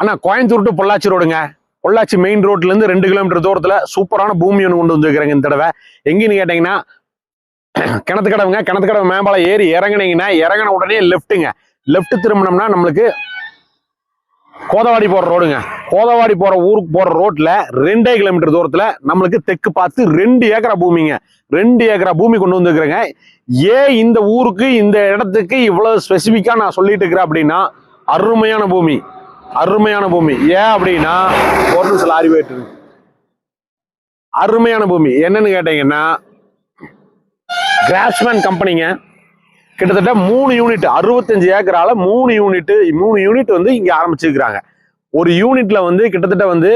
அண்ணா Coimbatore to Pollachi ரோடுங்க Pollachi main ரோட்லேருந்து ரெண்டு கிலோமீட்டர் தூரத்தில் சூப்பரான பூமி ஒன்று கொண்டு வந்துருக்கிறேங்க இந்த தடவை. எங்கேன்னு கேட்டிங்கன்னா கிணத்து கடவுங்க கிணத்து கடவு மேம்பாலம் ஏறி இறங்குனீங்கன்னா இறங்கின உடனே லெஃப்ட்டுங்க லெஃப்ட் திரும்பினோம்னா நம்மளுக்கு கோதவாடி போகிற ரோடுங்க கோதவாடி போகிற ஊருக்கு போகிற ரோட்டில் ரெண்டே கிலோமீட்டர் தூரத்தில் நம்மளுக்கு தெற்கு பார்த்து ரெண்டு ஏக்கரா பூமிங்க. ரெண்டு ஏக்கரா பூமி கொண்டு வந்துருக்குறேங்க. ஏன் இந்த ஊருக்கு இந்த இடத்துக்கு இவ்வளோ ஸ்பெசிஃபிக்காக நான் சொல்லிட்டு இருக்கிறேன் அப்படின்னா அருமையான பூமி. அருமையான பூமி. ஏன் அப்படின்னா ஒரு நிமிஷம் லாரி போயிட்டு அருமையான பூமி. என்னன்னு கேட்டீங்கன்னா கிராஸ்மேன் கம்பெனிங்க கிட்டத்தட்ட மூணு யூனிட் அறுபத்தஞ்சு ஏக்கரால மூணு யூனிட் மூணு யூனிட் வந்து இங்க ஆரம்பிச்சிருக்கிறாங்க. ஒரு யூனிட்ல வந்து கிட்டத்தட்ட வந்து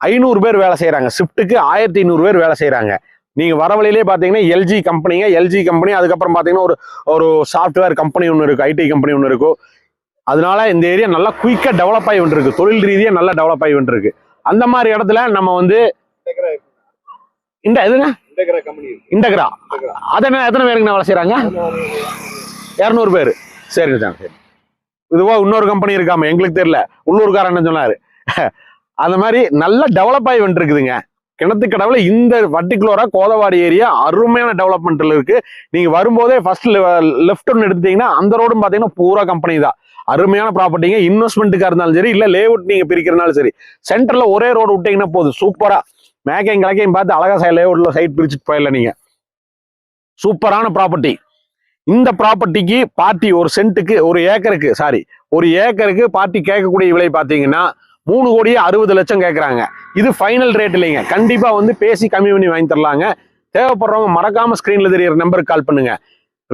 ஐநூறு பேர் வேலை செய்யறாங்க ஷிஃப்ட்டுக்கு ஆயிரத்தி ஐநூறு பேர் வேலை செய்யறாங்க நீங்க வர வழியிலே பாத்தீங்கன்னா எல்ஜி கம்பெனிங்க எல்ஜி கம்பெனி அதுக்கப்புறம் பாத்தீங்கன்னா ஒரு ஒரு சாஃப்ட்வேர் கம்பெனி ஒன்று இருக்கு ஐடி கம்பெனி ஒன்று இருக்கும் அதனால இந்த ஏரியா நல்லா குயிக்காக டெவலப் ஆகி வந்துருக்கு. தொழில் ரீதியாக நல்லா டெவலப் ஆகி வந்துருக்கு. அந்த மாதிரி இடத்துல நம்ம வந்து இந்த எதுங்க? இண்டகிரா. அதென்ன எத்தனை பேருங்கண்ணா வேலை செய்கிறாங்க இரநூறு பேர். சரிங்க சார் சரி. இதுவா இன்னொரு கம்பெனி இருக்காம எங்களுக்கு தெரியல. உள்ளூர்காரன் சொன்னார்? அந்த மாதிரி நல்லா டெவலப் ஆகி வந்துருக்குதுங்க. கிணத்து கடவுல இந்த பர்டிகுலரா கோதவாடி ஏரியா அருமையான டெவலப்மெண்ட்ல இருக்கு. நீங்க வரும்போதே ஃபர்ஸ்ட் லெஃப்ட் ஒன்று எடுத்தீங்கன்னா அந்த ரோடும் பாத்தீங்கன்னா பூரா கம்பெனி தான். அருமையான ப்ராப்பர்ட்டிங்க இன்வெஸ்ட்மெண்ட்டுக்கா இருந்தாலும் சரி இல்ல லேஅவுட் நீங்க பிரிக்கிறனாலும் சரி சென்டர்ல ஒரே ரோடு விட்டீங்கன்னா போதும். சூப்பரா மேக்கையும் கிழக்கையும் பார்த்து அழகா சை லேஅவுட்ல சைட் பிரிச்சுட்டு போயிடல நீங்க. சூப்பரான ப்ராப்பர்ட்டி இந்த ப்ராப்பர்ட்டிக்கு பார்ட்டி ஒரு சென்ட்டுக்கு ஒரு ஏக்கருக்கு சாரி ஒரு ஏக்கருக்கு பார்ட்டி கேட்கக்கூடிய விலை பார்த்தீங்கன்னா மூணு கோடியே அறுபது லட்சம் கேட்குறாங்க இது ஃபைனல் ரேட் இல்லைங்க. கண்டிப்பாக வந்து பேசி கம்மி பண்ணி வாங்கி தரலாங்க. தேவைப்படுறவங்க மறக்காமல் ஸ்க்ரீனில் தெரியுற நம்பருக்கு கால் பண்ணுங்க.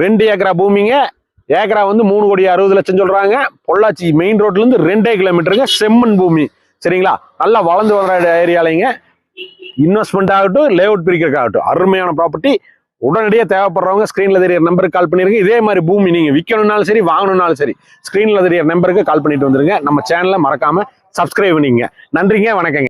ரெண்டு ஏக்கரா பூமிங்க. ஏக்கரா வந்து மூணு கோடி அறுபது லட்சம் சொல்கிறாங்க பொள்ளாச்சி மெயின் ரோட்லேருந்து ரெண்டே கிலோமீட்டருங்க செம்மன் பூமி. சரிங்களா? நல்லா வளர்ந்து வர ஏரியாலைங்க இன்வெஸ்ட்மெண்ட் ஆகட்டும் லேஅவுட் பிரிக்கிறதுக்காகட்டும். அருமையான ப்ராப்பர்ட்டி உடனடியாக தேவைப்படுறவங்க ஸ்க்ரீனில் தெரியற நம்பருக்கு கால் பண்ணிருங்க. இதே மாதிரி பூமி நீங்கள் விற்கணும்னாலும் சரி வாங்கணும்னாலும் சரி ஸ்க்ரீனில் தெரியற நம்பருக்கு கால் பண்ணிட்டு வந்துருங்க. நம்ம சேனலை மறக்காமல் சப்ஸ்கிரைப் பண்ணிக்கங்க நன்றிங்க வணக்கங்க.